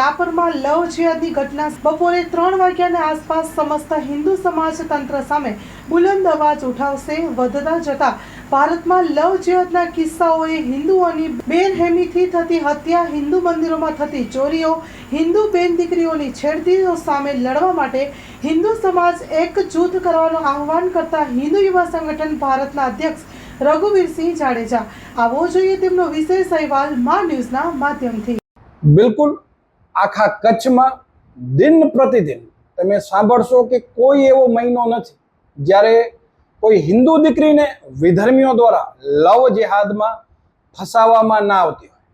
રાપરમાં લવ જેહાદની ઘટના બપોરે ત્રણ વાગ્યાના આસપાસ સમસ્ત હિન્દુ સમાજ તંત્ર સામે બુલંદ અવાજ ઉઠાવશે વધતા જતા ભારતમાં લવ જેહાદના કિસ્સાઓએ હિન્દુઓની બેરહેમીથી થતી હત્યા, હિન્દુ મંદિરોમાં થતી ચોરીઓ, હિન્દુ બેન દીકરીઓની છેડતીઓ સામે લડવા માટે હિન્દુ સમાજ એકજૂથ કરવાનું આહ્વાન કરતા હિન્દુ યુવા સંગઠન ભારતના અધ્યક્ષ રઘુવીરસિંહ જાડેજા. આવો જોઈએ તેમનો વિશેષ અહેવાલ મા ન્યૂઝના માધ્યમથી. બિલકુલ આખા કચ્છમાં દિન પ્રતિદિન તમે સાંભળશો કે કોઈ એવો મહિનો નથી જ્યારે કોઈ હિન્દુ દીકરીને વિધર્મીઓ દ્વારા લવ જેહાદમાં ફસાવવામાં ના આવતી હોય.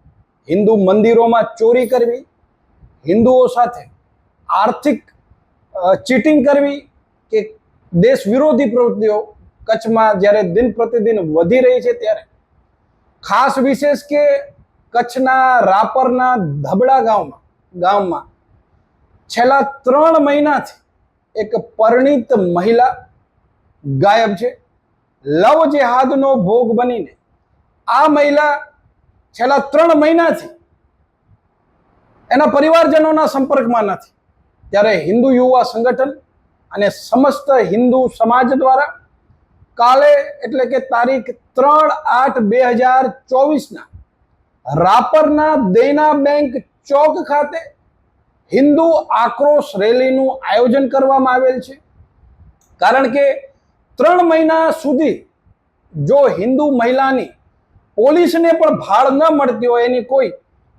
હિન્દુ મંદિરોમાં ચોરી કરવી, હિન્દુઓ સાથે આર્થિક ચીટિંગ કરવી કે દેશ વિરોધી પ્રવૃત્તિઓ કચ્છમાં જ્યારે દિન પ્રતિદિન વધી રહી છે ત્યારે. ખાસ વિશેષ કે કચ્છના રાપરના ધબડા ગામમાં ગામમાં. છેલ્લા ત્રણ મહિનાથી એક પરિણીત મહિલા ગાયબ છે. લવ જેહાદનો ભોગ બનીને આ મહિલા છેલ્લા ત્રણ મહિનાથી એના પરિવારજનોના સંપર્કમાં નથી. ત્યારે હિન્દુ યુવા સંગઠન અને સમસ્ત હિન્દુ સમાજ દ્વારા કાલે એટલે કે તારીખ ત્રણ આઠ બે હજાર ચોવીસના રાપરના દેના બેંક ચોક ખાતે હિન્દુ આક્રોશ રેલીનું આયોજન કરવામાં આવેલ છે. કારણ કે ત્રણ મહિના સુધી જો હિન્દુ મહિલાની પોલીસને પણ ભાળ ન મળતી હોય, એની કોઈ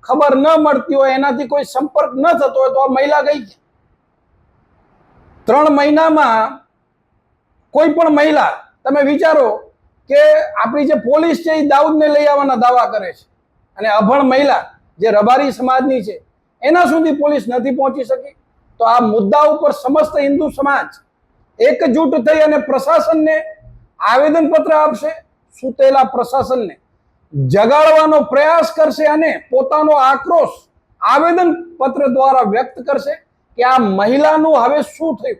ખબર ન મળતી હોય, એનાથી કોઈ સંપર્ક ન થતો હોય તો આ મહિલા ગઈ ત્રણ મહિનામાં કોઈ પણ મહિલા, તમે વિચારો કે આપણી જે પોલીસ છે એ દાઉદને લઈ આવવાના દાવા કરે છે. અને અભણ મહિલા જે રબારી સમાજની છે, એના સુધી પોલીસ નથી પહોંચી શકી. તો આ મુદ્દા ઉપર સમસ્ત હિન્દુ સમાજ એકજૂટ થઈ અને પ્રશાસનને આવેદનપત્ર આપશે, સૂતેલા પ્રશાસનને જગાડવાનો પ્રયાસ કરશે અને પોતાનો આક્રોશ આવેદન પત્ર દ્વારા વ્યક્ત કરશે કે આ મહિલાનું હવે શું થયું?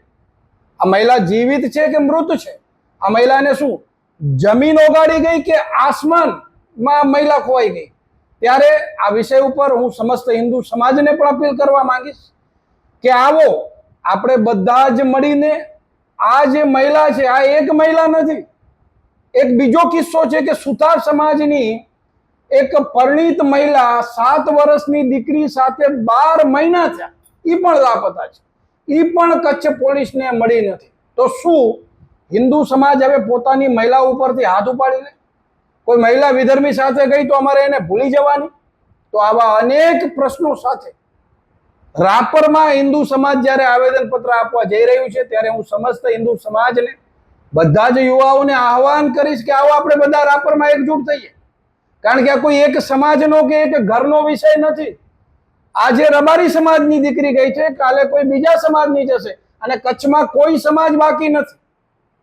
આ મહિલા જીવિત છે કે મૃત છે? આ મહિલાને શું, જમીન ઓગાડી ગઈ કે આસમાનમાં મહિલા ખોવાઈ ગઈ? ત્યારે આ વિષય ઉપર હું સમસ્ત હિન્દુ સમાજને પણ અપીલ કરવા માંગીશ કે આવો, આપણે બધા જ મળીને આ જે મહિલા છે, આ એક મહિલા નથી, એક બીજો કિસ્સો છે કે સુથાર સમાજની એક પરિણીત મહિલા સાત વર્ષની દીકરી સાથે બાર મહિના થયા. એ પણ લાપતા છે. એ પણ કચ્છ પોલીસને મળી નથી. તો શું હિન્દુ સમાજ હવે પોતાની મહિલા ઉપરથી હાથ ઉપાડી લે કોઈ મહિલા વિધર્મી સાથે ગઈ તો અમારે એને ભૂલી જવાની? તો આવા અનેક પ્રશ્નો સાથે રાપરમાં હિન્દુ સમાજ જ્યારે આવેદનપત્ર આપવા જઈ રહ્યું છે, ત્યારે હું સમસ્ત હિન્દુ સમાજને, બધા જ યુવાઓને આહવાન કરીશ કે આવો આપણે બધા રાપરમાં એકજૂટ થઈએ. કારણ કે આ કોઈ એક સમાજનો કે એક ઘરનો વિષય નથી. આજે રબારી સમાજની દીકરી ગઈ છે, કાલે કોઈ બીજા સમાજની જશે અને કચ્છમાં કોઈ સમાજ બાકી નથી.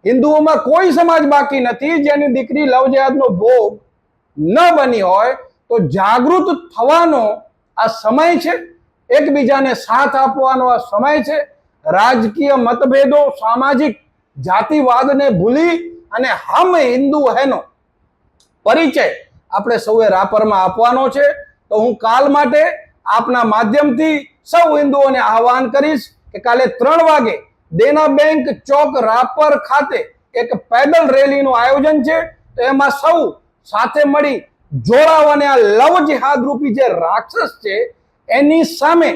હિન્દુઓમાં કોઈ સમાજ બાકી નથી જેની દીકરી લવ જેહાદનો ભોગ ન બની હોય તો જાગૃત થવાનો આ સમય છે. એકબીજાને સાથ આપવાનો આ સમય છે. રાજકીય મતભેદો, સામાજિક જાતિવાદને ભૂલી અને હમ હિન્દુ હેનો પરિચય આપણે સૌએ રાપરમાં આપવાનો છે. તો હું કાલ માટે આપના માધ્યમથી સૌ હિન્દુઓને આહવાન કરીશ કે કાલે ત્રણ વાગે દેના બેંક ચોક રાપર ખાતે એક પેદલ રેલીનું આયોજન છે. તો એમાં સૌ સાથે મળી જોડાવ અને આ લવ જિહાદ રૂપી જે રાક્ષસ છે, એની સામે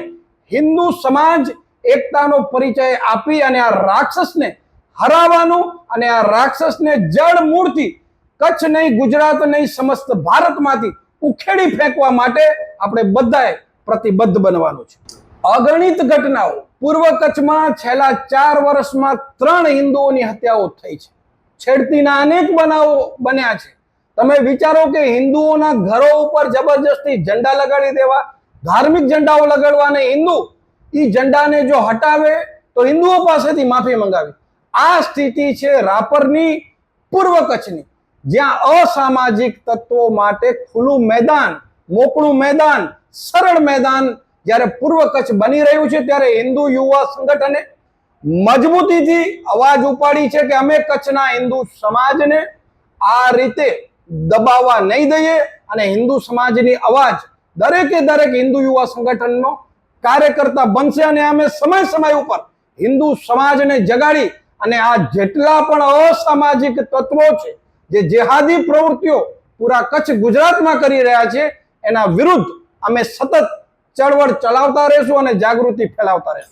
હિન્દુ સમાજ એકતાનો પરિચય આપી અને આ રાક્ષસને હરાવવાનું અને આ રાક્ષસને જડ મૂળથી કચ્છ નહીં, ગુજરાત નહીં, સમસ્ત ભારતમાંથી ઉખેડી ફેંકવા માટે આપણે બધાએ પ્રતિબદ્ધ બનવાનું છે. અગણિત ઘટનાઓ પૂર્વ કચ્છમાં છેલ્લા ચાર વર્ષમાં ત્રણ હિન્દુઓની હત્યાઓ થઈ છે. છેડતીના અનેક બનાવો બન્યા છે. તમે વિચારો કે હિન્દુઓના ઘરો ઉપર જબરજસ્તી ઝંડા લગાડી દેવા, ધાર્મિક ઝંડાઓ લગાડવાને હિન્દુ એ ઝંડાને જો હટાવે તો હિન્દુઓ પાસેથી માફી મંગાવી. આ સ્થિતિ છે રાપરની પૂર્વ કચ્છની. જ્યાં અસામાજિક તત્વો માટે ખુલ્લું મેદાન, મોકળું મેદાન, સરળ મેદાન જ્યારે પૂર્વ કચ્છ બની રહ્યું છે, ત્યારે હિન્દુ યુવા સંગઠને મજબૂતીથી અવાજ ઉપાડી છે કે અમે કચ્છના હિન્દુ સમાજને આ રીતે દબાવવા નહીં દઈએ અને હિન્દુ સમાજની અવાજ દરેકે દરેક હિન્દુ યુવા સંગઠનનો કાર્યકર્તા બનશે અને અમે સમય સમય ઉપર હિન્દુ સમાજને જગાડી અને આ જેટલા પણ અસામાજિક તત્વો છે, જે જેહાદી પ્રવૃત્તિઓ પૂરા કચ્છ ગુજરાતમાં કરી રહ્યા છે, એના વિરુદ્ધ અમે સતત ચળવળ ચલાવતા રહેશું અને જાગૃતિ ફેલાવતા રહેશું.